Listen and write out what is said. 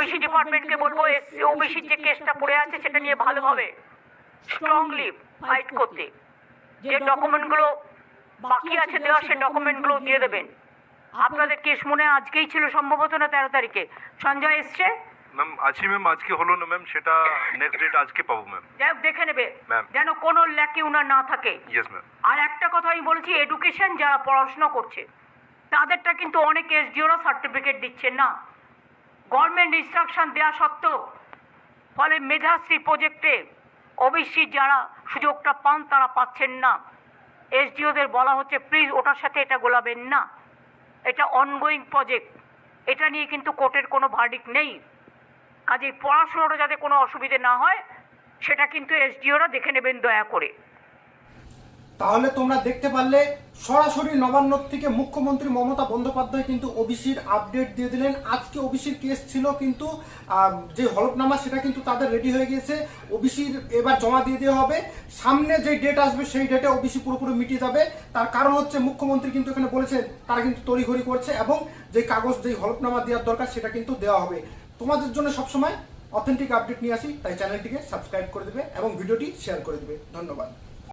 OBC ডিপার্টমেন্টকে বলব ওবিসির যে কেসটা পড়ে আছে সেটা নিয়ে ভালোভাবে স্ট্রংলি ফাইট করতে। যে ডকুমেন্টগুলো বাকি আছে দেওয়া সে ডকুমেন্টগুলো দিয়ে দেবেন। আপনাদের কেস মনে আজকেই ছিল সম্ভবত না তেরো তারিখে। সঞ্জয় এসছে? ম্যাম আজকে ম্যাম আজকে হলো না ম্যাম সেটা নেক্সট ডেট আজকে পাবো ম্যাম যাই দেখে নেবে. যেন কোনো ল্যাকি উনার না থাকে। ইয়েস ম্যাম আর একটা কথা আমি বলেছি এডুকেশন যারা পড়াশোনা করছে তাদেরটা কিন্তু অনেক এসডিওরা সার্টিফিকেট দিচ্ছে না। গভর্নমেন্ট ইনস্ট্রাকশন দেওয়া সত্ত্বেও ফলে মেধাশ্রী প্রজেক্টে ওবিসি যারা সুযোগটা পান তারা পাচ্ছেন না। এসডিওদের বলা হচ্ছে প্লিজ ওটার সাথে এটা গোলাবেন না। এটা অনগোয়িং প্রজেক্ট এটা নিয়ে কিন্তু কোর্টের কোনো ভার্ডিক নেই। কাজেই পড়াশোনাটা যাতে কোনো অসুবিধে না হয়, সেটা কিন্তু এসডিওরা দেখে নেবেন দয়া করে। তাহলে তোমরা দেখতে পারলে সরাসরি নবান্ন থেকে মুখ্যমন্ত্রী মমতা বন্দ্যোপাধ্যায় কিন্তু ওবিসির আপডেট দিয়ে দিলেন। আজকে ওবিসির কেস ছিল কিন্তু যে হলফনামা সেটা কিন্তু তাদের রেডি হয়ে গিয়েছে। ওবিসির এবার জমা দিয়ে দেওয়া হবে। সামনে যে ডেট আসবে সেই ডেটে ওবিসি পুরোপুরি মিটিয়ে যাবে। তার কারণ হচ্ছে মুখ্যমন্ত্রী কিন্তু এখানে বলেছেন, তারা কিন্তু তড়িঘড়ি করছে এবং যে কাগজ, যে হলফনামা দেওয়ার দরকার সেটা কিন্তু দেওয়া হবে। তোমাদের জন্য সবসময় অথেন্টিক আপডেট নিয়ে আসি, তাই চ্যানেলটিকে সাবস্ক্রাইব করে দেবে এবং ভিডিওটি শেয়ার করে দেবে। ধন্যবাদ।